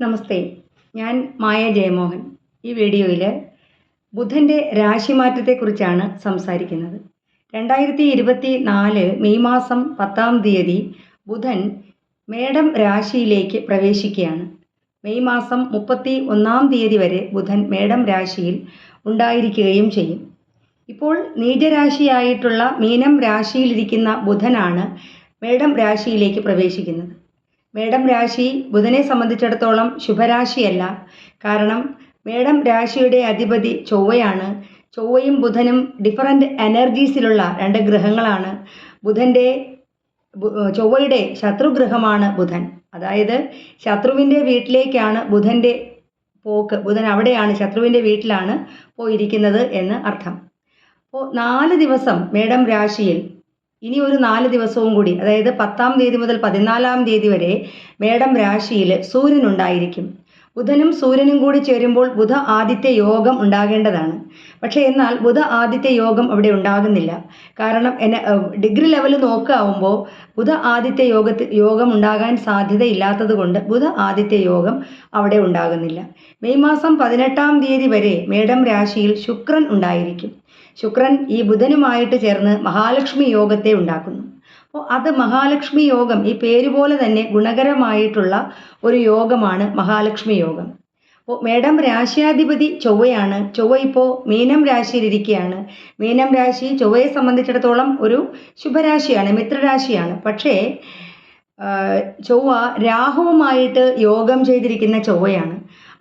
നമസ്തേ. ഞാൻ മായ ജയമോഹൻ. ഈ വീഡിയോയിൽ ബുധന്റെ രാശിമാറ്റത്തെക്കുറിച്ചാണ് സംസാരിക്കുന്നത്. രണ്ടായിരത്തി ഇരുപത്തി നാല് മെയ് മാസം പത്താം തീയതി ബുധൻ മേടം രാശിയിലേക്ക് പ്രവേശിക്കുകയാണ്. മെയ് മാസം മുപ്പത്തി ഒന്നാം തീയതി വരെ ബുധൻ മേടം രാശിയിൽ ഉണ്ടായിരിക്കുകയും ചെയ്യും. ഇപ്പോൾ നീചരാശിയായിട്ടുള്ള മീനം രാശിയിലിരിക്കുന്ന ബുധനാണ് മേടം രാശിയിലേക്ക് പ്രവേശിക്കുന്നത്. മേടം രാശി ബുധനെ സംബന്ധിച്ചിടത്തോളം ശുഭരാശിയല്ല. കാരണം മേടം രാശിയുടെ അധിപതി ചൊവ്വയാണ്. ചൊവ്വയും ബുധനും ഡിഫറന്റ് എനർജീസിലുള്ള രണ്ട് ഗ്രഹങ്ങളാണ്. ബുധന്റെ ചൊവ്വയുടെ ശത്രുഗ്രഹമാണ് ബുധൻ. അതായത് ശത്രുവിന്റെ വീട്ടിലേക്കാണ് ബുധന്റെ പോക്ക് ബുധൻ അവിടെയാണ് ശത്രുവിന്റെ വീട്ടിലാണ് പോയിരിക്കുന്നത് എന്ന് അർത്ഥം. അപ്പോൾ നാല് ദിവസം മേടം രാശിയിൽ ഇനി ഒരു നാല് ദിവസവും കൂടി അതായത് പത്താം തീയതി മുതൽ പതിനാലാം തീയതി വരെ മേടം രാശിയിൽ സൂര്യൻ ഉണ്ടായിരിക്കും. ബുധനും സൂര്യനും കൂടി ചേരുമ്പോൾ ബുധ ആദിത്യ യോഗം ഉണ്ടാകേണ്ടതാണ്. പക്ഷേ എന്നാൽ ബുധ ആദിത്യ യോഗം അവിടെ ഉണ്ടാകുന്നില്ല. കാരണം എന്നെ ഡിഗ്രി ലെവൽ നോക്കാവുമ്പോൾ ബുധ ആദിത്യ യോഗത്തിൽ യോഗം ഉണ്ടാകാൻ സാധ്യതയില്ലാത്തത് കൊണ്ട് ബുധ ആദിത്യ യോഗം അവിടെ ഉണ്ടാകുന്നില്ല. മെയ് മാസം പതിനെട്ടാം തീയതി വരെ മേടം രാശിയിൽ ശുക്രൻ ഉണ്ടായിരിക്കും. ശുക്രൻ ഈ ബുധനുമായിട്ട് ചേർന്ന് മഹാലക്ഷ്മി യോഗത്തെ ഉണ്ടാക്കുന്നു. അപ്പോൾ അത് മഹാലക്ഷ്മി യോഗം ഈ പേര് പോലെ തന്നെ ഗുണകരമായിട്ടുള്ള ഒരു യോഗമാണ് മഹാലക്ഷ്മി യോഗം. അപ്പോൾ മേഡം രാശിയാധിപതി ചൊവ്വയാണ്. ചൊവ്വ ഇപ്പോൾ മീനം രാശിയിലിരിക്കുകയാണ് മീനം രാശി ചൊവ്വയെ സംബന്ധിച്ചിടത്തോളം ഒരു ശുഭരാശിയാണ് മിത്രരാശിയാണ്. പക്ഷേ ചൊവ്വ രാഹുവുമായിട്ട് യോഗം ചെയ്തിരിക്കുന്ന ചൊവ്വയാണ്.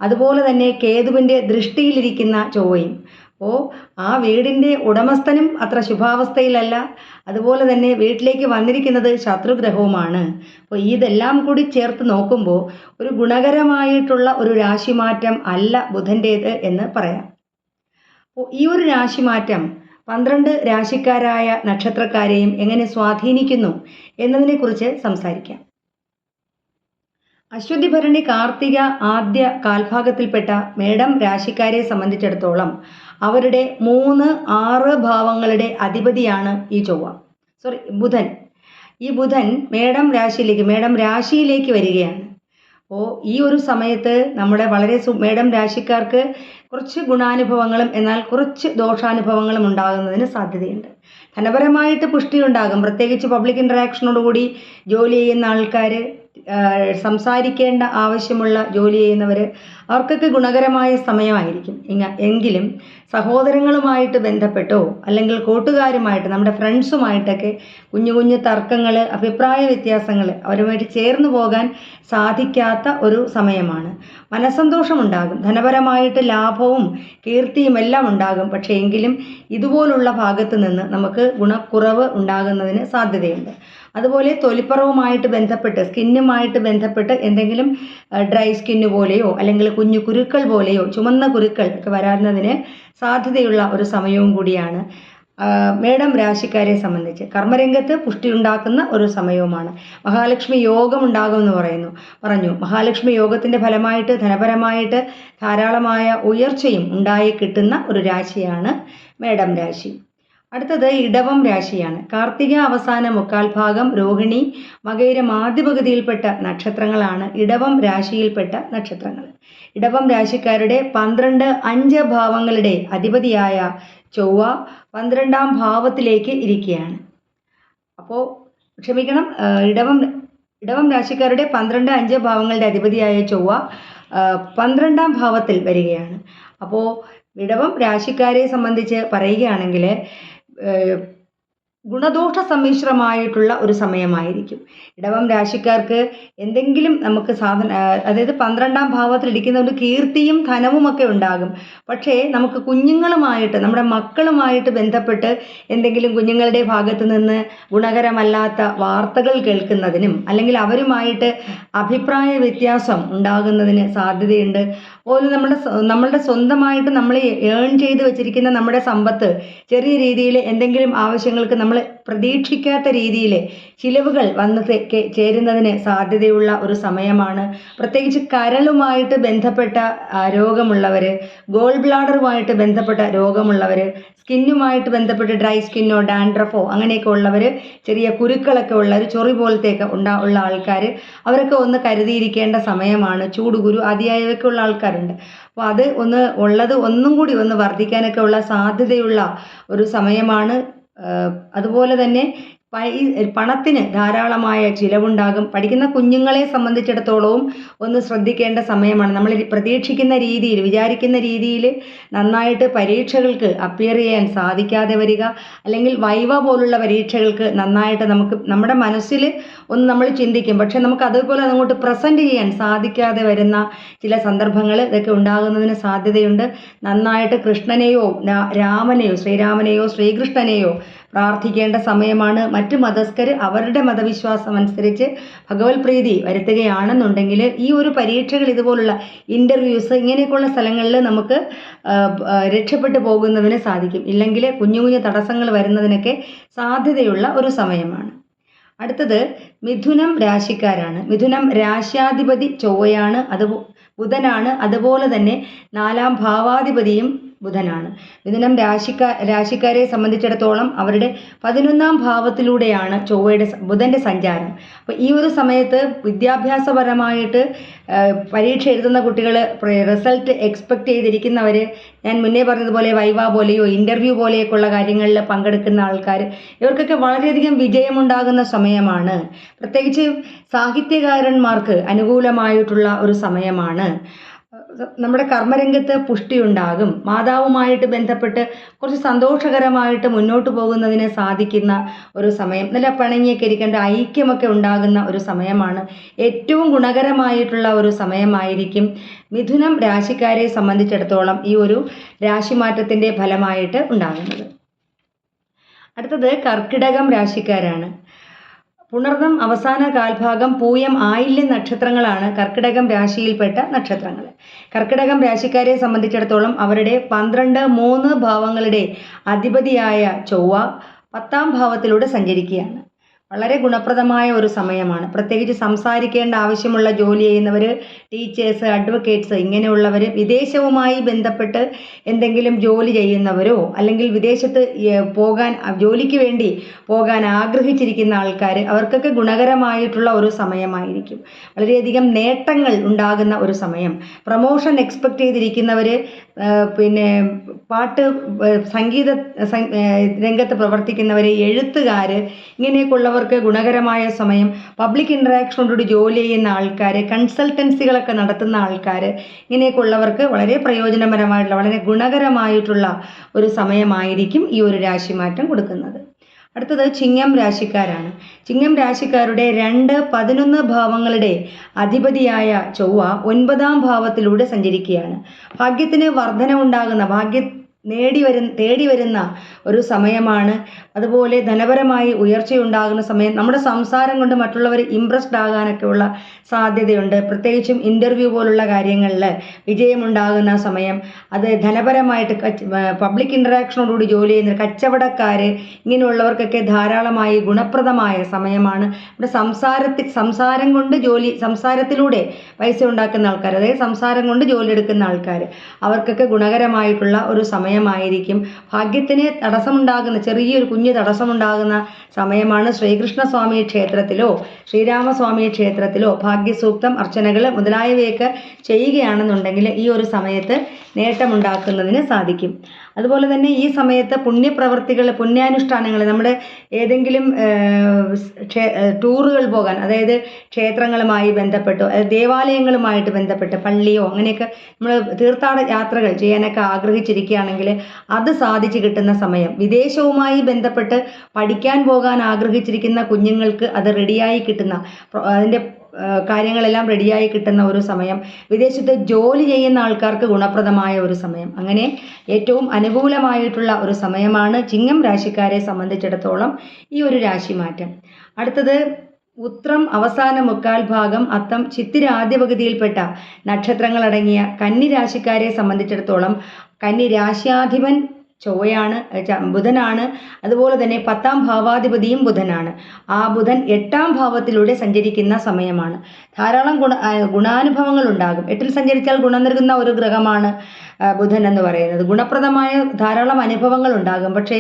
അതുപോലെ തന്നെ കേതുവിന്റെ ദൃഷ്ടിയിലിരിക്കുന്ന ചൊവ്വയും. അപ്പോൾ ആ വീടിന്റെ ഉടമസ്ഥനും അത്ര ശുഭാവസ്ഥയിലല്ല. അതുപോലെ തന്നെ വീട്ടിലേക്ക് വന്നിരിക്കുന്നത് ശത്രുഗ്രഹവുമാണ്. അപ്പോൾ ഇതെല്ലാം കൂടി ചേർത്ത് നോക്കുമ്പോൾ ഒരു ഗുണകരമായിട്ടുള്ള ഒരു രാശിമാറ്റം അല്ല ബുധന്റേത് എന്ന് പറയാം. അപ്പോൾ ഈ ഒരു രാശിമാറ്റം പന്ത്രണ്ട് രാശിക്കാരായ നക്ഷത്രക്കാരെയും എങ്ങനെ സ്വാധീനിക്കുന്നു എന്നതിനെക്കുറിച്ച് സംസാരിക്കാം. അശ്വതി ഭരണി കാർത്തിക ആദ്യ കാൽഭാഗത്തിൽപ്പെട്ട മേടം രാശിക്കാരെ സംബന്ധിച്ചിടത്തോളം അവരുടെ മൂന്ന് ആറ് ഭാവങ്ങളുടെ അധിപതിയാണ് ഈ ചൊവ്വ. സോറി ബുധൻ. ഈ ബുധൻ മേടം രാശിയിലേക്ക് മേടം രാശിയിലേക്ക് വരികയാണ്. അപ്പോൾ ഈ ഒരു സമയത്ത് നമ്മുടെ വളരെ മേടം രാശിക്കാർക്ക് കുറച്ച് ഗുണാനുഭവങ്ങളും എന്നാൽ കുറച്ച് ദോഷാനുഭവങ്ങളും ഉണ്ടാകുന്നതിന് സാധ്യതയുണ്ട്. ധനപരമായിട്ട് പുഷ്ടി ഉണ്ടാകും. പ്രത്യേകിച്ച് പബ്ലിക് ഇൻട്രാക്ഷനോടുകൂടി ജോലി ചെയ്യുന്ന ആൾക്കാർ സംസാരിക്കേണ്ട ആവശ്യമുള്ള ജോലി ചെയ്യുന്നവർ അവർക്കൊക്കെ ഗുണകരമായ സമയമായിരിക്കും. എങ്കിലും സഹോദരങ്ങളുമായിട്ട് ബന്ധപ്പെട്ടോ അല്ലെങ്കിൽ കൂട്ടുകാരുമായിട്ട് നമ്മുടെ ഫ്രണ്ട്സുമായിട്ടൊക്കെ കുഞ്ഞു കുഞ്ഞു തർക്കങ്ങൾ അഭിപ്രായ വ്യത്യാസങ്ങൾ അവരുമായിട്ട് ചേർന്ന് പോകാൻ സാധിക്കാത്ത ഒരു സമയമാണ്. മനസ്സന്തോഷമുണ്ടാകും. ധനപരമായിട്ട് ലാഭവും കീർത്തിയും എല്ലാം ഉണ്ടാകും. പക്ഷേ എങ്കിലും ഇതുപോലുള്ള ഭാഗത്ത് നിന്ന് നമുക്ക് ഗുണക്കുറവ് ഉണ്ടാകുന്നതിന് സാധ്യതയുണ്ട്. അതുപോലെ തൊലിപ്പറവുമായിട്ട് ബന്ധപ്പെട്ട് സ്കിന്നുമായിട്ട് ബന്ധപ്പെട്ട് എന്തെങ്കിലും ഡ്രൈ സ്കിന്ന് പോലെയോ അല്ലെങ്കിൽ കുഞ്ഞു കുരുക്കൾ പോലെയോ ചുമന്ന കുരുക്കൾ ഒക്കെ വരാവുന്നതിന് സാധ്യതയുള്ള ഒരു സമയവും കൂടിയാണ്. മേഡം രാശിക്കാരെ സംബന്ധിച്ച് കർമ്മരംഗത്ത് പുഷ്ടി ഉണ്ടാക്കുന്ന ഒരു സമയവുമാണ്. മഹാലക്ഷ്മി യോഗം ഉണ്ടാകുമെന്ന് പറയുന്നു. പറഞ്ഞു മഹാലക്ഷ്മി യോഗത്തിന്റെ ഫലമായിട്ട് ധനപരമായിട്ട് ധാരാളമായ ഉയർച്ചയും ഉണ്ടായി കിട്ടുന്ന ഒരു രാശിയാണ് മേടം രാശി. അടുത്തത് ഇടവം രാശിയാണ്. കാർത്തിക അവസാന മുക്കാൽ ഭാഗം രോഹിണി മകയിരം ആദ്യ പകുതിയിൽപ്പെട്ട നക്ഷത്രങ്ങളാണ്. ഇടവം രാശിയിൽപ്പെട്ട നക്ഷത്രങ്ങൾ. ഇടവം രാശിക്കാരുടെ പന്ത്രണ്ട് അഞ്ച് ഭാവങ്ങളുടെ അധിപതിയായ ചൊവ്വ പന്ത്രണ്ടാം ഭാവത്തിലേക്ക് ഇരിക്കുകയാണ്. അപ്പോൾ ക്ഷമിക്കണം ഇടവം ഇടവം രാശിക്കാരുടെ പന്ത്രണ്ട് അഞ്ച് ഭാവങ്ങളുടെ അധിപതിയായ ചൊവ്വ പന്ത്രണ്ടാം ഭാവത്തിൽ വരികയാണ്. അപ്പോൾ ഇടവം രാശിക്കാരെ സംബന്ധിച്ച് പറയുകയാണെങ്കിൽ ഗുണദോഷ സമ്മിശ്രമായിട്ടുള്ള ഒരു സമയമായിരിക്കും. ഇടവം രാശിക്കാർക്ക് എന്തെങ്കിലും നമുക്ക് സാധന അതായത് പന്ത്രണ്ടാം ഭാവത്തിൽ ഇരിക്കുന്നതുകൊണ്ട് കീർത്തിയും ധനവും ഒക്കെ ഉണ്ടാകും. പക്ഷേ നമുക്ക് കുഞ്ഞുങ്ങളുമായിട്ട് നമ്മുടെ മക്കളുമായിട്ട് ബന്ധപ്പെട്ട് എന്തെങ്കിലും കുഞ്ഞുങ്ങളുടെ ഭാഗത്ത് നിന്ന് ഗുണകരമല്ലാത്ത വാർത്തകൾ കേൾക്കുന്നതിനും അല്ലെങ്കിൽ അവരുമായിട്ട് അഭിപ്രായ വ്യത്യാസം ഉണ്ടാകുന്നതിന് സാധ്യതയുണ്ട്. അതുപോലെ നമ്മുടെ നമ്മളുടെ സ്വന്തമായിട്ട് നമ്മൾ ഏൺ ചെയ്ത് വെച്ചിരിക്കുന്ന നമ്മുടെ സമ്പത്ത് ചെറിയ രീതിയിൽ എന്തെങ്കിലും ആവശ്യങ്ങൾക്ക് നമ്മൾ പ്രതീക്ഷിക്കാത്ത രീതിയിൽ ചിലവുകൾ വന്ന് ചേരുന്നതിന് സാധ്യതയുള്ള ഒരു സമയമാണ്. പ്രത്യേകിച്ച് കരളുമായിട്ട് ബന്ധപ്പെട്ട രോഗമുള്ളവർ ഗോൾ ബ്ലാഡറുമായിട്ട് ബന്ധപ്പെട്ട രോഗമുള്ളവർ സ്കിന്നുമായിട്ട് ബന്ധപ്പെട്ട് ഡ്രൈ സ്കിന്നോ ഡാൻഡ്രഫോ അങ്ങനെയൊക്കെ ഉള്ളവർ ചെറിയ കുരുക്കളൊക്കെ ഉള്ളവർ ചൊറി പോലത്തെയൊക്കെ ഉണ്ടാ ഉള്ള ആൾക്കാർ അവരൊക്കെ ഒന്ന് കരുതിയിരിക്കേണ്ട സമയമാണ്. ചൂടുകുരു അതിയായവയൊക്കെ ഉള്ള ആൾക്കാരുണ്ട്. അപ്പോൾ അത് ഒന്ന് ഉള്ളത് ഒന്നും കൂടി ഒന്ന് വർദ്ധിക്കാനൊക്കെ ഉള്ള സാധ്യതയുള്ള ഒരു സമയമാണ്. അതുപോലെ തന്നെ പൈ പണത്തിന് ധാരാളമായ ചിലവുണ്ടാകും. പഠിക്കുന്ന കുഞ്ഞുങ്ങളെ സംബന്ധിച്ചിടത്തോളവും ഒന്ന് ശ്രദ്ധിക്കേണ്ട സമയമാണ്. നമ്മൾ പ്രതീക്ഷിക്കുന്ന രീതിയിൽ വിചാരിക്കുന്ന രീതിയിൽ നന്നായിട്ട് പരീക്ഷകൾക്ക് അപ്പിയർ ചെയ്യാൻ സാധിക്കാതെ വരിക അല്ലെങ്കിൽ വൈവ പോലുള്ള പരീക്ഷകൾക്ക് നന്നായിട്ട് നമുക്ക് നമ്മുടെ മനസ്സിൽ ഒന്ന് നമ്മൾ ചിന്തിക്കും. പക്ഷെ നമുക്ക് അതുപോലെ അങ്ങോട്ട് പ്രസന്റ് ചെയ്യാൻ സാധിക്കാതെ വരുന്ന ചില സന്ദർഭങ്ങൾ ഇതൊക്കെ ഉണ്ടാകുന്നതിന് സാധ്യതയുണ്ട്. നന്നായിട്ട് കൃഷ്ണനെയോ രാമനെയോ ശ്രീരാമനെയോ ശ്രീകൃഷ്ണനെയോ പ്രാർത്ഥിക്കേണ്ട സമയമാണ്. മറ്റു മതസ്ഥർ അവരുടെ മതവിശ്വാസം അനുസരിച്ച് ഭഗവത് പ്രീതി വരുത്തുകയാണെന്നുണ്ടെങ്കിൽ ഈ ഒരു പരീക്ഷകൾ ഇതുപോലുള്ള ഇന്റർവ്യൂസ് ഇങ്ങനെയൊക്കെയുള്ള സ്ഥലങ്ങളിൽ നമുക്ക് രക്ഷപ്പെട്ടു പോകുന്നതിന് സാധിക്കും. ഇല്ലെങ്കിൽ കുഞ്ഞു കുഞ്ഞു തടസ്സങ്ങൾ വരുന്നതിനൊക്കെ സാധ്യതയുള്ള ഒരു സമയമാണ്. അടുത്തത് മിഥുനം രാശിക്കാരാണ്. മിഥുനം രാശ്യാധിപതി ചൊവ്വയാണ് അത് ബുധനാണ്. അതുപോലെ തന്നെ നാലാം ഭാവാധിപതിയും ബുധനാണ്. മിഥുനം രാശിക്കാ രാശിക്കാരെ സംബന്ധിച്ചിടത്തോളം അവരുടെ പതിനൊന്നാം ഭാവത്തിലൂടെയാണ് ചൊവ്വയുടെ ബുധന്റെ സഞ്ചാരം. അപ്പോൾ ഈ ഒരു സമയത്ത് വിദ്യാഭ്യാസപരമായിട്ട് പരീക്ഷ എഴുതുന്ന കുട്ടികൾ റിസൾട്ട് എക്സ്പെക്റ്റ് ചെയ്തിരിക്കുന്നവർ ഞാൻ മുന്നേ പറഞ്ഞതുപോലെ വൈവ പോലെയോ ഇന്റർവ്യൂ പോലെയൊക്കെയുള്ള കാര്യങ്ങളിൽ പങ്കെടുക്കുന്ന ആൾക്കാർ ഇവർക്കൊക്കെ വളരെയധികം വിജയമുണ്ടാകുന്ന സമയമാണ്. പ്രത്യേകിച്ച് സാഹിത്യകാരന്മാർക്ക് അനുകൂലമായിട്ടുള്ള ഒരു സമയമാണ്. നമ്മുടെ കർമ്മരംഗത്ത് പുഷ്ടിയുണ്ടാകും. മാതാവുമായിട്ട് ബന്ധപ്പെട്ട് കുറച്ച് സന്തോഷകരമായിട്ട് മുന്നോട്ട് പോകുന്നതിന് സാധിക്കുന്ന ഒരു സമയം നല്ല പിണങ്ങിയൊക്കെ ഇരിക്കേണ്ട ഐക്യമൊക്കെ ഉണ്ടാകുന്ന ഒരു സമയമാണ്. ഏറ്റവും ഗുണകരമായിട്ടുള്ള ഒരു സമയമായിരിക്കും മിഥുനം രാശിക്കാരെ സംബന്ധിച്ചിടത്തോളം ഈ ഒരു രാശിമാറ്റത്തിന്റെ ഫലമായിട്ട് ഉണ്ടാകുന്നത്. അടുത്തത് കർക്കിടകം രാശിക്കാരാണ്. പുണർദം അവസാന കാൽഭാഗം പൂയം ആയില്യം നക്ഷത്രങ്ങളാണ് കർക്കിടകം രാശിയിൽപ്പെട്ട നക്ഷത്രങ്ങൾ. കർക്കിടകം രാശിക്കാരെ സംബന്ധിച്ചിടത്തോളം അവരുടെ പന്ത്രണ്ട് മൂന്ന് ഭാവങ്ങളുടെ അധിപതിയായ ചൊവ്വ പത്താം ഭാവത്തിലൂടെ സഞ്ചരിക്കുകയാണ്. വളരെ ഗുണപ്രദമായ ഒരു സമയമാണ്. പ്രത്യേകിച്ച് സംസാരിക്കേണ്ട ആവശ്യമുള്ള ജോലി ചെയ്യുന്നവർ ടീച്ചേഴ്സ് അഡ്വക്കേറ്റ്സ് ഇങ്ങനെയുള്ളവർ വിദേശവുമായി ബന്ധപ്പെട്ട് എന്തെങ്കിലും ജോലി ചെയ്യുന്നവരോ അല്ലെങ്കിൽ വിദേശത്ത് പോകാൻ ജോലിക്ക് വേണ്ടി പോകാൻ ആഗ്രഹിച്ചിരിക്കുന്ന ആൾക്കാർ അവർക്കൊക്കെ ഗുണകരമായിട്ടുള്ള ഒരു സമയമായിരിക്കും. വളരെയധികം നേട്ടങ്ങൾ ഉണ്ടാകുന്ന ഒരു സമയം. പ്രമോഷൻ എക്സ്പെക്റ്റ് ചെയ്തിരിക്കുന്നവർ പിന്നെ പാട്ട് സംഗീത രംഗത്ത് പ്രവർത്തിക്കുന്നവർ എഴുത്തുകാർ ഇങ്ങനെയൊക്കെയുള്ളവർക്ക് ഗുണകരമായ സമയം പബ്ലിക് ഇൻട്രാക്ഷനോടുകൂടി ജോലി ചെയ്യുന്ന ആൾക്കാർ കൺസൾട്ടൻസികളൊക്കെ നടത്തുന്ന ആൾക്കാർ ഇങ്ങനെയൊക്കെയുള്ളവർക്ക് വളരെ പ്രയോജനപരമായിട്ടുള്ള വളരെ ഗുണകരമായിട്ടുള്ള ഒരു സമയമായിരിക്കും ഈ ഒരു രാശിമാറ്റം കൊടുക്കുന്നത്. അടുത്തത് ചിങ്ങം രാശിക്കാരാണ്. ചിങ്ങം രാശിക്കാരുടെ രണ്ട് പതിനൊന്ന് ഭാവങ്ങളുടെ അധിപതിയായ ചൊവ്വ ഒൻപതാം ഭാവത്തിലൂടെ സഞ്ചരിക്കുകയാണ്. ഭാഗ്യത്തിന് വർധന ഉണ്ടാകുന്ന ഭാഗ്യ നേടി വരുന്ന തേടി വരുന്ന ഒരു സമയമാണ്. അതുപോലെ ധനപരമായി ഉയർച്ചയുണ്ടാകുന്ന സമയം നമ്മുടെ സംസാരം കൊണ്ട് മറ്റുള്ളവർ ഇമ്പ്രസ്ഡ് ആകാനൊക്കെ ഉള്ള സാധ്യതയുണ്ട്. പ്രത്യേകിച്ചും ഇന്റർവ്യൂ പോലുള്ള കാര്യങ്ങളിൽ വിജയമുണ്ടാകുന്ന സമയം അത് ധനപരമായിട്ട് പബ്ലിക് ഇൻട്രാക്ഷനോടുകൂടി ജോലി ചെയ്യുന്ന കച്ചവടക്കാർ ഇങ്ങനെയുള്ളവർക്കൊക്കെ ധാരാളമായി ഗുണപ്രദമായ സമയമാണ്. നമ്മുടെ സംസാരത്തിൽ സംസാരം കൊണ്ട് ജോലി സംസാരത്തിലൂടെ പൈസ ഉണ്ടാക്കുന്ന ആൾക്കാർ അതായത് സംസാരം കൊണ്ട് ജോലി എടുക്കുന്ന ആൾക്കാർ അവർക്കൊക്കെ ഗുണകരമായിട്ടുള്ള ഒരു സമയമായിരിക്കും. ഭാഗ്യത്തിന് തടസ്സമുണ്ടാകുന്ന ചെറിയൊരു കുഞ്ഞ് തടസ്സമുണ്ടാകുന്ന സമയമാണ് ശ്രീകൃഷ്ണസ്വാമി ക്ഷേത്രത്തിലോ ശ്രീരാമസ്വാമി ക്ഷേത്രത്തിലോ ഭാഗ്യസൂക്തം അർച്ചനകൾ മുതലായവയൊക്കെ ചെയ്യുകയാണെന്നുണ്ടെങ്കിൽ ഈ ഒരു സമയത്ത് നേട്ടമുണ്ടാക്കുന്നതിന് സാധിക്കും. അതുപോലെ തന്നെ ഈ സമയത്ത് പുണ്യപ്രവർത്തികൾ പുണ്യാനുഷ്ഠാനങ്ങൾ നമ്മുടെ ഏതെങ്കിലും ടൂറുകൾ പോകാൻ അതായത് ക്ഷേത്രങ്ങളുമായി ബന്ധപ്പെട്ടോ ദേവാലയങ്ങളുമായിട്ട് ബന്ധപ്പെട്ട് പള്ളിയോ അങ്ങനെയൊക്കെ നമ്മൾ തീർത്ഥാടന യാത്രകൾ ചെയ്യാനൊക്കെ ആഗ്രഹിച്ചിരിക്കുകയാണെങ്കിൽ അത് സാധിച്ചു കിട്ടുന്ന സമയം. വിദേശവുമായി ബന്ധപ്പെട്ട് പഠിക്കാൻ പോകാൻ ആഗ്രഹിച്ചിരിക്കുന്ന കുഞ്ഞുങ്ങൾക്ക് അത് റെഡിയായി കിട്ടുന്ന അതിന്റെ കാര്യങ്ങളെല്ലാം റെഡിയായി കിട്ടുന്ന ഒരു സമയം. വിദേശത്ത് ജോലി ചെയ്യുന്ന ആൾക്കാർക്ക് ഗുണപ്രദമായ ഒരു സമയം. അങ്ങനെ ഏറ്റവും അനുകൂലമായിട്ടുള്ള ഒരു സമയമാണ് ചിങ്ങം രാശിക്കാരെ സംബന്ധിച്ചിടത്തോളം ഈ ഒരു രാശി മാറ്റം. അടുത്തത് ഉത്രം അവസാന മുക്കാൽ ഭാഗം അത്തം ചിത്തിര ആദ്യ പകുതിയിൽപ്പെട്ട നക്ഷത്രങ്ങളടങ്ങിയ കന്നി രാശിക്കാരെ സംബന്ധിച്ചിടത്തോളം കന്നി രാശ്യാധിപൻ ചൊവ്വയാണ് ബുധനാണ്. അതുപോലെ തന്നെ പത്താം ഭാവാധിപതിയും ബുധനാണ്. ആ ബുധൻ എട്ടാം ഭാവത്തിലൂടെ സഞ്ചരിക്കുന്ന സമയമാണ്. ധാരാളം ഗുണ ഗുണാനുഭവങ്ങൾ ഉണ്ടാകും. എട്ടിൽ സഞ്ചരിച്ചാൽ ഗുണം നൽകുന്ന ഒരു ഗ്രഹമാണ്. ബുധൻ എന്ന് പറയുന്നത്. ഗുണപ്രദമായ ധാരാളം അനുഭവങ്ങൾ ഉണ്ടാകും. പക്ഷേ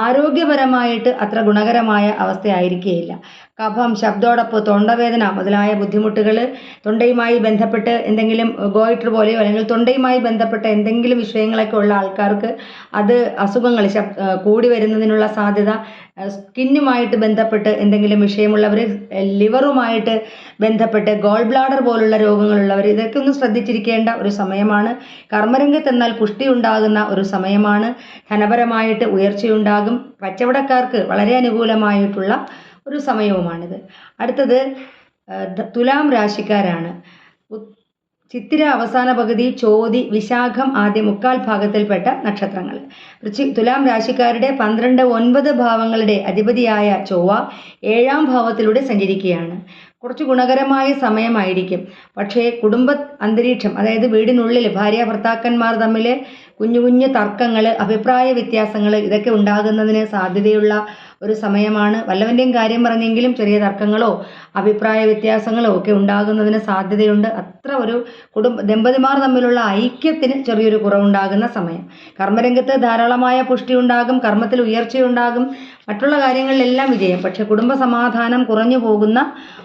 ആരോഗ്യപരമായിട്ട് അത്ര ഗുണകരമായ അവസ്ഥയായിരിക്കുകയില്ല കഫം ശബ്ദോടൊപ്പ് തൊണ്ടവേദന മുതലായ ബുദ്ധിമുട്ടുകൾ തൊണ്ടയുമായി ബന്ധപ്പെട്ട് എന്തെങ്കിലും ഗോയിറ്റർ പോലെയോ അല്ലെങ്കിൽ തൊണ്ടയുമായി ബന്ധപ്പെട്ട എന്തെങ്കിലും വിഷയങ്ങളൊക്കെ ഉള്ള ആൾക്കാർക്ക് അത് അസുഖങ്ങൾ ശബ് കൂടി വരുന്നതിനുള്ള സാധ്യത സ്കിന്നുമായിട്ട് ബന്ധപ്പെട്ട് എന്തെങ്കിലും വിഷയമുള്ളവർ ലിവറുമായിട്ട് ബന്ധപ്പെട്ട് ഗോൾ ബ്ലാഡർ പോലുള്ള രോഗങ്ങളുള്ളവർ ഇതൊക്കെ ഒന്ന് ശ്രദ്ധിച്ചിരിക്കേണ്ട ഒരു സമയമാണ്. കർമ്മരംഗത്ത് എന്നാൽ പുഷ്ടി ഉണ്ടാകുന്ന ഒരു സമയമാണ്. ധനപരമായിട്ട് ഉയർച്ചയുണ്ടാകും. കച്ചവടക്കാർക്ക് വളരെ അനുകൂലമായിട്ടുള്ള ഒരു സമയവുമാണിത്. അടുത്തത് തുലാം രാശിക്കാരാണ്. ചിത്തിര അവസാന പകുതി ചോതി വിശാഖം ആദ്യ മുക്കാൽ ഭാഗത്തിൽപ്പെട്ട നക്ഷത്രങ്ങൾ. തുലാം രാശിക്കാരുടെ പന്ത്രണ്ട് ഒൻപത് ഭാവങ്ങളുടെ അധിപതിയായ ചൊവ്വ ഏഴാം ഭാവത്തിലൂടെ സഞ്ചരിക്കുകയാണ്. കുറച്ച് ഗുണകരമായ സമയമായിരിക്കും. പക്ഷേ കുടുംബ അന്തരീക്ഷം അതായത് വീടിനുള്ളിൽ ഭാര്യ ഭർത്താക്കന്മാർ തമ്മിൽ കുഞ്ഞു കുഞ്ഞു തർക്കങ്ങൾ അഭിപ്രായ വ്യത്യാസങ്ങൾ ഇതൊക്കെ ഉണ്ടാകുന്നതിന് സാധ്യതയുള്ള ഒരു സമയമാണ്. വല്ലവന്റെയും കാര്യം പറഞ്ഞെങ്കിലും ചെറിയ തർക്കങ്ങളോ അഭിപ്രായ വ്യത്യാസങ്ങളോ ഒക്കെ ഉണ്ടാകുന്നതിന് സാധ്യതയുണ്ട്. അത്ര ഒരു കുടുംബ ദമ്പതിമാർ തമ്മിലുള്ള ഐക്യത്തിന് ചെറിയൊരു കുറവുണ്ടാകുന്ന സമയം. കർമ്മരംഗത്ത് ധാരാളമായ പുഷ്ടി ഉണ്ടാകും കർമ്മത്തിൽ ഉയർച്ചയുണ്ടാകും മറ്റുള്ള കാര്യങ്ങളിലെല്ലാം വിജയം. പക്ഷേ കുടുംബ സമാധാനം കുറഞ്ഞു പോകുന്ന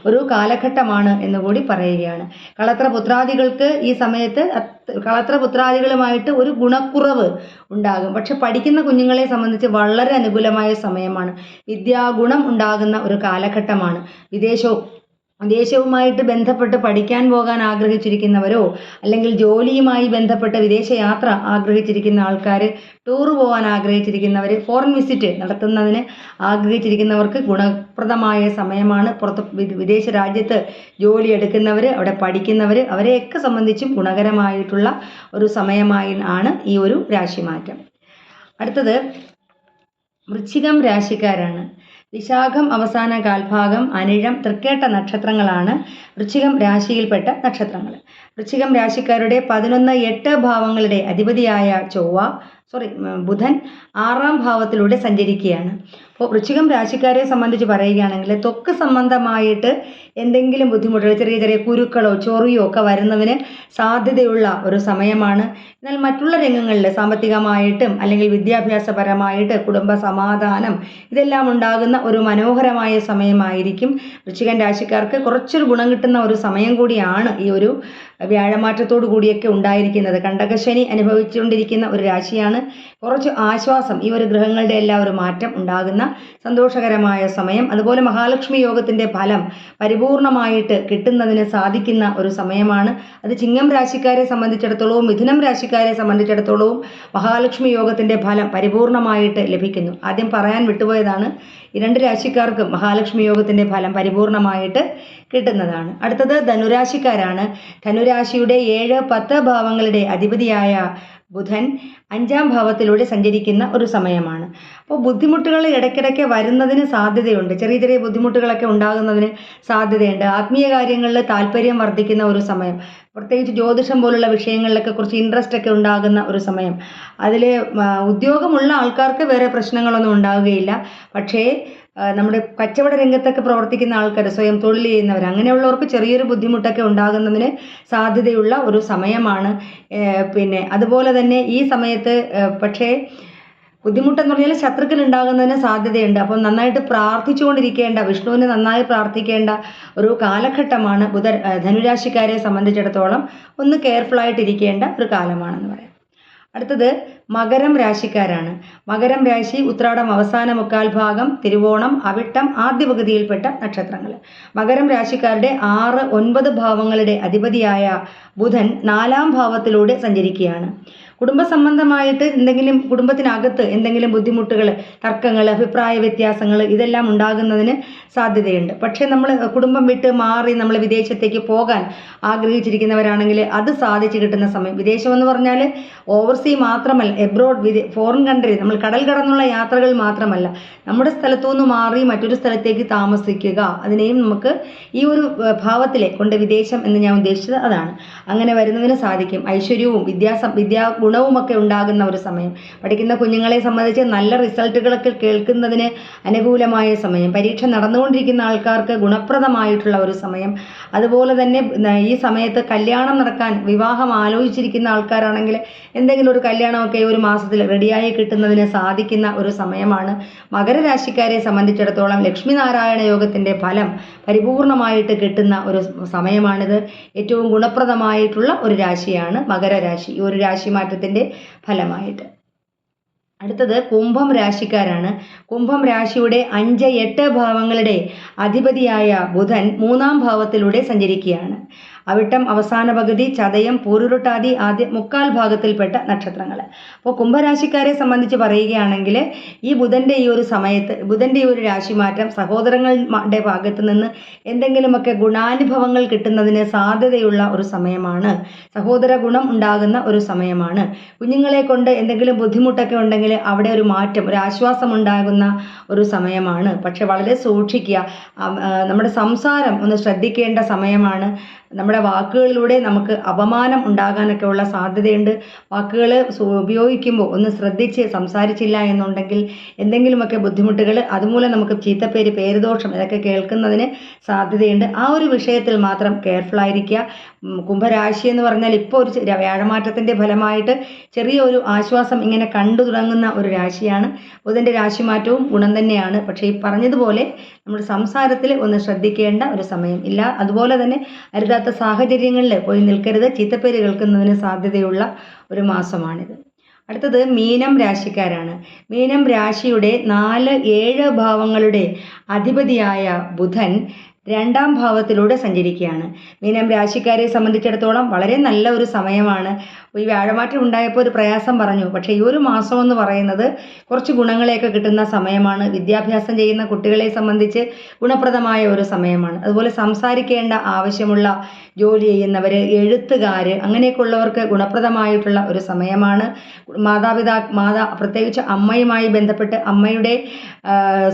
ഒരു കാലഘട്ടമാണ് എന്നുകൂടി പറയുകയാണ്. കളത്ര പുത്രാദികൾക്ക് ഈ സമയത്ത് അത്- കളത്ര പുത്രാദികളുമായിട്ട് ഒരു ഗുണക്കുറവ് ഉണ്ടാകും. പക്ഷെ പഠിക്കുന്ന കുഞ്ഞുങ്ങളെ സംബന്ധിച്ച് വളരെ അനുകൂലമായ സമയമാണ്. വിദ്യാഗുണം ഉണ്ടാകുന്ന ഒരു കാലഘട്ടമാണ്. വിദേശവും വിദേശവുമായിട്ട് ബന്ധപ്പെട്ട് പഠിക്കാൻ പോകാൻ ആഗ്രഹിച്ചിരിക്കുന്നവരോ അല്ലെങ്കിൽ ജോലിയുമായി ബന്ധപ്പെട്ട് വിദേശയാത്ര ആഗ്രഹിച്ചിരിക്കുന്ന ആൾക്കാർ ടൂർ പോകാൻ ആഗ്രഹിച്ചിരിക്കുന്നവർ ഫോറിൻ വിസിറ്റ് നടത്തുന്നതിന് ആഗ്രഹിച്ചിരിക്കുന്നവർക്ക് ഗുണപ്രദമായ സമയമാണ്. പുറത്ത് വിദേശ രാജ്യത്ത് ജോലി എടുക്കുന്നവർ അവിടെ പഠിക്കുന്നവർ അവരെയൊക്കെ സംബന്ധിച്ചും ഗുണകരമായിട്ടുള്ള ഒരു സമയമായി ആണ് ഈ ഒരു രാശിമാറ്റം. അടുത്തത് വൃശ്ചികം രാശിക്കാരാണ്. വിശാഖം അവസാന കാൽഭാഗം അനിഴം തൃക്കേട്ട നക്ഷത്രങ്ങളാണ് വൃശ്ചികം രാശിയിൽപ്പെട്ട നക്ഷത്രങ്ങൾ. വൃശ്ചികം രാശിക്കാരുടെ പതിനൊന്ന് എട്ട് ഭാവങ്ങളുടെ അധിപതിയായ ചൊവ്വ സോറി ബുധൻ ആറാം ഭാവത്തിലൂടെ സഞ്ചരിക്കുകയാണ്. അപ്പോൾ വൃശ്ചികം രാശിക്കാരെ സംബന്ധിച്ച് പറയുകയാണെങ്കിൽ ത്വക്ക് സംബന്ധമായിട്ട് എന്തെങ്കിലും ബുദ്ധിമുട്ടുകൾ ചെറിയ ചെറിയ കുരുക്കളോ ചൊറിയോ ഒക്കെ വരുന്നതിന് സാധ്യതയുള്ള ഒരു സമയമാണ്. എന്നാൽ മറ്റുള്ള രംഗങ്ങളിൽ സാമ്പത്തികമായിട്ടും അല്ലെങ്കിൽ വിദ്യാഭ്യാസപരമായിട്ട് കുടുംബ സമാധാനം ഇതെല്ലാം ഉണ്ടാകുന്ന ഒരു മനോഹരമായ സമയമായിരിക്കും. വൃശ്ചികൻ രാശിക്കാർക്ക് കുറച്ചൊരു ഗുണം കിട്ടുന്ന ഒരു സമയം കൂടിയാണ് ഈ ഒരു വ്യാഴമാറ്റത്തോടു കൂടിയൊക്കെ ഉണ്ടായിരിക്കുന്നത്. കണ്ടകശനി അനുഭവിച്ചുകൊണ്ടിരിക്കുന്ന ഒരു രാശിയാണ്. കുറച്ച് ആശ്വാസം ഈ ഒരു ഗ്രഹങ്ങളുടെ എല്ലാം ഒരു മാറ്റം ഉണ്ടാകുന്ന സന്തോഷകരമായ സമയം. അതുപോലെ മഹാലക്ഷ്മി യോഗത്തിന്റെ ഫലം പരിപൂർണമായിട്ട് കിട്ടുന്നതിന് സാധിക്കുന്ന ഒരു സമയമാണ്. അത് ചിങ്ങം രാശിക്കാരെ സംബന്ധിച്ചിടത്തോളവും മിഥുനം രാശിക്കാരെ സംബന്ധിച്ചിടത്തോളവും മഹാലക്ഷ്മി യോഗത്തിന്റെ ഫലം പരിപൂർണമായിട്ട് ലഭിക്കുന്നു. ആദ്യം പറയാൻ വിട്ടുപോയതാണ്. ഈ രണ്ട് രാശിക്കാർക്കും മഹാലക്ഷ്മി യോഗത്തിന്റെ ഫലം പരിപൂർണമായിട്ട് കിട്ടുന്നതാണ്. അടുത്തത് ധനുരാശിക്കാരാണ്. ധനുരാശിയുടെ ഏഴ് പത്ത് ഭാവങ്ങളുടെ അധിപതിയായ ബുധൻ അഞ്ചാം ഭാവത്തിലൂടെ സഞ്ചരിക്കുന്ന ഒരു സമയമാണ്. അപ്പോൾ ബുദ്ധിമുട്ടുകൾ ഇടയ്ക്കിടയ്ക്ക് വരുന്നതിന് സാധ്യതയുണ്ട്. ചെറിയ ചെറിയ ബുദ്ധിമുട്ടുകളൊക്കെ ഉണ്ടാകുന്നതിന് സാധ്യതയുണ്ട്. ആത്മീയ കാര്യങ്ങളിൽ താല്പര്യം വർദ്ധിക്കുന്ന ഒരു സമയം. പ്രത്യേകിച്ച് ജ്യോതിഷം പോലുള്ള വിഷയങ്ങളിലൊക്കെ കുറച്ച് ഇൻട്രസ്റ്റ് ഒക്കെ ഉണ്ടാകുന്ന ഒരു സമയം. അതിൽ ഉദ്യോഗമുള്ള ആൾക്കാർക്ക് വേറെ പ്രശ്നങ്ങളൊന്നും ഉണ്ടാവുകയില്ല. പക്ഷേ നമ്മുടെ കച്ചവട രംഗത്തൊക്കെ പ്രവർത്തിക്കുന്ന ആൾക്കാർ സ്വയം തൊഴിൽ ചെയ്യുന്നവർ അങ്ങനെയുള്ളവർക്ക് ചെറിയൊരു ബുദ്ധിമുട്ടൊക്കെ ഉണ്ടാകുന്നതിന് സാധ്യതയുള്ള ഒരു സമയമാണ്. പിന്നെ അതുപോലെ തന്നെ ഈ സമയത്ത് പക്ഷേ ബുദ്ധിമുട്ടെന്ന് പറഞ്ഞാൽ ശത്രുക്കൾ ഉണ്ടാകുന്നതിന് സാധ്യതയുണ്ട്. അപ്പം നന്നായിട്ട് പ്രാർത്ഥിച്ചുകൊണ്ടിരിക്കേണ്ട വിഷ്ണുവിനെ നന്നായി പ്രാർത്ഥിക്കേണ്ട ഒരു കാലഘട്ടമാണ് ബുധ ധനുരാശിക്കാരെ സംബന്ധിച്ചിടത്തോളം ഒന്ന് കെയർഫുൾ ആയിട്ടിരിക്കേണ്ട ഒരു കാലമാണെന്ന് പറയാം. അടുത്തത് മകരം രാശിക്കാരാണ്. മകരം രാശി ഉത്രാടം അവസാന മുക്കാൽ ഭാഗം തിരുവോണം അവിട്ടം ആദ്യ പകുതിയിൽപ്പെട്ട നക്ഷത്രങ്ങൾ മകരം രാശിക്കാരുടെ ആറ് ഒൻപത് ഭാവങ്ങളുടെ അധിപതിയായ ബുധൻ നാലാം ഭാവത്തിലൂടെ സഞ്ചരിക്കുകയാണ്. കുടുംബ സംബന്ധമായിട്ട് എന്തെങ്കിലും കുടുംബത്തിനകത്ത് എന്തെങ്കിലും ബുദ്ധിമുട്ടുകൾ തർക്കങ്ങൾ അഭിപ്രായ വ്യത്യാസങ്ങൾ ഇതെല്ലാം ഉണ്ടാകുന്നതിന് സാധ്യതയുണ്ട്. പക്ഷേ നമ്മൾ കുടുംബം വിട്ട് മാറി നമ്മൾ വിദേശത്തേക്ക് പോകാൻ ആഗ്രഹിച്ചിരിക്കുന്നവരാണെങ്കിൽ അത് സാധിച്ചു കിട്ടുന്ന സമയം. വിദേശം എന്ന് പറഞ്ഞാൽ ഓവർസീ മാത്രമല്ല എബ്രോഡ് വിദേ ഫോറിൻ കൺട്രി നമ്മൾ കടൽ കടന്നുള്ള യാത്രകൾ മാത്രമല്ല നമ്മുടെ സ്ഥലത്തു നിന്ന് മാറി മറ്റൊരു സ്ഥലത്തേക്ക് താമസിക്കുക. അതിനെയും നമുക്ക് ഈ ഒരു ഭാവത്തിലെ കൊണ്ട് വിദേശം എന്ന് ഞാൻ ഉദ്ദേശിച്ചത് അതാണ്. അങ്ങനെ വരുന്നതിന് സാധിക്കും. ഐശ്വര്യവും വിദ്യാസം വിദ്യാ ഗുണവുമൊക്കെ ഉണ്ടാകുന്ന ഒരു സമയം. പഠിക്കുന്ന കുഞ്ഞുങ്ങളെ സംബന്ധിച്ച് നല്ല റിസൾട്ടുകളൊക്കെ കേൾക്കുന്നതിന് അനുകൂലമായ സമയം. പരീക്ഷ നടന്നുകൊണ്ടിരിക്കുന്ന ആൾക്കാർക്ക് ഗുണപ്രദമായിട്ടുള്ള ഒരു സമയം. അതുപോലെ തന്നെ ഈ സമയത്ത് കല്യാണം നടക്കാൻ വിവാഹം ആലോചിച്ചിരിക്കുന്ന ആൾക്കാരാണെങ്കിൽ എന്തെങ്കിലും ഒരു കല്യാണമൊക്കെ ഒരു മാസത്തിൽ റെഡിയായി കിട്ടുന്നതിന് സാധിക്കുന്ന ഒരു സമയമാണ്. മകരരാശിക്കാരെ സംബന്ധിച്ചിടത്തോളം ലക്ഷ്മി നാരായണ യോഗത്തിന്റെ ഫലം പരിപൂർണമായിട്ട് കിട്ടുന്ന ഒരു സമയമാണിത്. ഏറ്റവും ഗുണപ്രദമായിട്ടുള്ള ഒരു രാശിയാണ് മകരരാശി. ഈ ഒരു രാശി മാറ്റത്തിന്റെ ഫലമായിട്ട്. അടുത്തത് കുംഭം രാശിക്കാരാണ്. കുംഭം രാശിയുടെ അഞ്ച് എട്ട് ഭാവങ്ങളുടെ അധിപതിയായ ബുധൻ മൂന്നാം ഭാവത്തിലൂടെ സഞ്ചരിക്കുകയാണ്. അവിട്ടം അവസാന പകുതി ചതയം പൂരുരുട്ടാതി ആദ്യ മുക്കാൽ ഭാഗത്തിൽപ്പെട്ട നക്ഷത്രങ്ങൾ അപ്പോൾ കുംഭരാശിക്കാരെ സംബന്ധിച്ച് പറയുകയാണെങ്കിൽ ഈ ബുധന്റെ ഈ ഒരു സമയത്ത് ബുധന്റെ ഈ ഒരു രാശിമാറ്റം സഹോദരങ്ങളുടെ ഭാഗത്ത് നിന്ന് എന്തെങ്കിലുമൊക്കെ ഗുണാനുഭവങ്ങൾ കിട്ടുന്നതിന് സാധ്യതയുള്ള ഒരു സമയമാണ്. സഹോദര ഗുണം ഉണ്ടാകുന്ന ഒരു സമയമാണ്. കുഞ്ഞുങ്ങളെ കൊണ്ട് എന്തെങ്കിലും ബുദ്ധിമുട്ടൊക്കെ ഉണ്ടെങ്കിൽ അവിടെ ഒരു മാറ്റം ഒരു ആശ്വാസം ഉണ്ടാകുന്ന ഒരു സമയമാണ്. പക്ഷെ വളരെ സൂക്ഷിക്കുക. നമ്മുടെ സംസാരം ഒന്ന് ശ്രദ്ധിക്കേണ്ട സമയമാണ്. നമ്മുടെ വാക്കുകളിലൂടെ നമുക്ക് അപമാനം ഉണ്ടാകാനൊക്കെ ഉള്ള സാധ്യതയുണ്ട്. വാക്കുകൾ ഉപയോഗിക്കുമ്പോൾ ഒന്ന് ശ്രദ്ധിച്ച് സംസാരിച്ചില്ല എന്നുണ്ടെങ്കിൽ എന്തെങ്കിലുമൊക്കെ ബുദ്ധിമുട്ടുകൾ അതുമൂലം നമുക്ക് ചീത്തപ്പേര് പേരുദോഷം ഇതൊക്കെ കേൾക്കുന്നതിന് സാധ്യതയുണ്ട്. ആ ഒരു വിഷയത്തിൽ മാത്രം കെയർഫുൾ ആയിരിക്കുക. കുംഭരാശി എന്ന് പറഞ്ഞാൽ ഇപ്പോൾ ഒരു വ്യാഴമാറ്റത്തിന്റെ ഫലമായിട്ട് ചെറിയ ഒരു ആശ്വാസം ഇങ്ങനെ കണ്ടു തുടങ്ങുന്ന ഒരു രാശിയാണ്. ബുധന്റെ രാശിമാറ്റവും ഗുണം തന്നെയാണ്. പക്ഷേ ഈ പറഞ്ഞതുപോലെ നമ്മുടെ സംസാരത്തിൽ ഒന്ന് ശ്രദ്ധിക്കേണ്ട ഒരു സമയം ഇല്ല. അതുപോലെ തന്നെ അരുതാത്ത സാഹചര്യങ്ങളിൽ പോയി നിൽക്കരുത്. ചീത്തപ്പേര് കേൾക്കുന്നതിന് സാധ്യതയുള്ള ഒരു മാസമാണിത്. അടുത്തത് മീനം രാശിക്കാരാണ്. മീനം രാശിയുടെ നാല് ഏഴ് ഭാവങ്ങളുടെ അധിപതിയായ ബുധൻ രണ്ടാം ഭാവത്തിലൂടെ സഞ്ചരിക്കുകയാണ്. മീനം രാശിക്കാരെ സംബന്ധിച്ചിടത്തോളം വളരെ നല്ല ഒരു സമയമാണ്. ഈ വ്യാഴമാറ്റം ഉണ്ടായപ്പോൾ ഒരു പ്രയാസം പറഞ്ഞു. പക്ഷേ ഈ ഒരു മാസം എന്ന് പറയുന്നത് കുറച്ച് ഗുണങ്ങളെയൊക്കെ കിട്ടുന്ന സമയമാണ്. വിദ്യാഭ്യാസം ചെയ്യുന്ന കുട്ടികളെ സംബന്ധിച്ച് ഗുണപ്രദമായ ഒരു സമയമാണ്. അതുപോലെ സംസാരിക്കേണ്ട ആവശ്യമുള്ള ജോലി ചെയ്യുന്നവർ എഴുത്തുകാർ അങ്ങനെയൊക്കെയുള്ളവർക്ക് ഗുണപ്രദമായിട്ടുള്ള ഒരു സമയമാണ്. മാതാപിതാ മാതാ പ്രത്യേകിച്ച് അമ്മയുമായി ബന്ധപ്പെട്ട് അമ്മയുടെ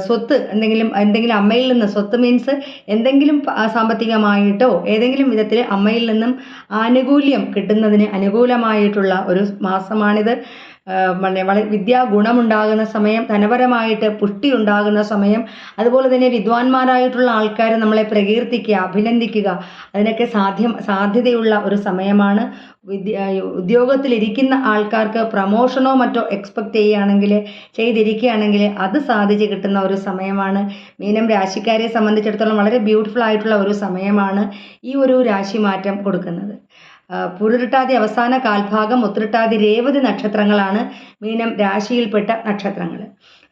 സ്വത്ത് എന്തെങ്കിലും എന്തെങ്കിലും അമ്മയിൽ നിന്ന് സ്വത്ത് മീൻസ് എന്തെങ്കിലും സാമ്പത്തികമായിട്ടോ ഏതെങ്കിലും വിധത്തിൽ അമ്മയിൽ നിന്നും ആനുകൂല്യം കിട്ടുന്നതിന് അനുകൂലമായിട്ടുള്ള ഒരു മാസമാണിത്. വളരെ വിദ്യാ ഗുണമുണ്ടാകുന്ന സമയം ധനപരമായിട്ട് പുഷ്ടി ഉണ്ടാകുന്ന സമയം അതുപോലെ തന്നെ വിദ്വാൻമാരായിട്ടുള്ള ആൾക്കാർ നമ്മളെ പ്രകീർത്തിക്കുക അഭിനന്ദിക്കുക അതിനൊക്കെ സാധ്യം സാധ്യതയുള്ള ഒരു സമയമാണ്. വിദ്യ ഉദ്യോഗത്തിലിരിക്കുന്ന ആൾക്കാർക്ക് പ്രമോഷനോ മറ്റോ എക്സ്പെക്റ്റ് ചെയ്യുകയാണെങ്കിൽ ചെയ്തിരിക്കുകയാണെങ്കിൽ അത് സാധിച്ച് കിട്ടുന്ന ഒരു സമയമാണ്. മീനം രാശിക്കാരെ സംബന്ധിച്ചിടത്തോളം വളരെ ബ്യൂട്ടിഫുൾ ആയിട്ടുള്ള ഒരു സമയമാണ് ഈ ഒരു രാശി മാറ്റം കൊടുക്കുന്നത്. പുരുരുട്ടാതി അവസാന കാൽഭാഗം ഉത്രട്ടാതി രേവതി നക്ഷത്രങ്ങളാണ് മീനം രാശിയിൽപ്പെട്ട നക്ഷത്രങ്ങൾ.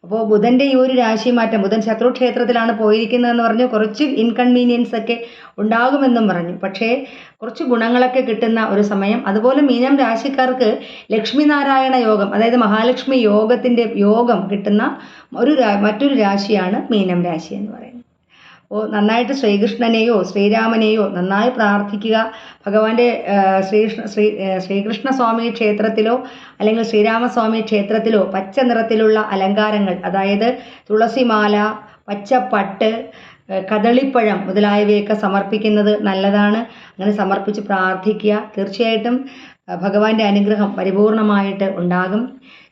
അപ്പോൾ ബുധന്റെ ഈ ഒരു രാശി മാറ്റം ബുധൻ ശത്രു ക്ഷേത്രത്തിലാണ് പോയിരിക്കുന്നതെന്ന് പറഞ്ഞു. കുറച്ച് ഇൻകൺവീനിയൻസ് ഒക്കെ ഉണ്ടാകുമെന്നും പറഞ്ഞു. പക്ഷേ കുറച്ച് ഗുണങ്ങളൊക്കെ കിട്ടുന്ന ഒരു സമയം. അതുപോലെ മീനം രാശിക്കാർക്ക് ലക്ഷ്മി നാരായണ യോഗം അതായത് മഹാലക്ഷ്മി യോഗത്തിന്റെ യോഗം കിട്ടുന്ന ഒരു മറ്റൊരു രാശിയാണ് മീനം രാശി എന്ന് പറയുന്നത്. നന്നായിട്ട് ശ്രീകൃഷ്ണനെയോ ശ്രീരാമനെയോ നന്നായി പ്രാർത്ഥിക്കുക. ഭഗവാന്റെ ശ്രീകൃഷ്ണ ശ്രീ ശ്രീകൃഷ്ണ ശ്രീകൃഷ്ണസ്വാമി ക്ഷേത്രത്തിലോ അല്ലെങ്കിൽ ശ്രീരാമസ്വാമി ക്ഷേത്രത്തിലോ പച്ച നിറത്തിലുള്ള അലങ്കാരങ്ങൾ അതായത് തുളസിമാല പച്ചപ്പട്ട് കദളിപ്പഴം മുതലായവയൊക്കെ സമർപ്പിക്കുന്നത് നല്ലതാണ്. അങ്ങനെ സമർപ്പിച്ച് പ്രാർത്ഥിക്കുക. തീർച്ചയായിട്ടും ഭഗവാന്റെ അനുഗ്രഹം പരിപൂർണമായിട്ട് ഉണ്ടാകും.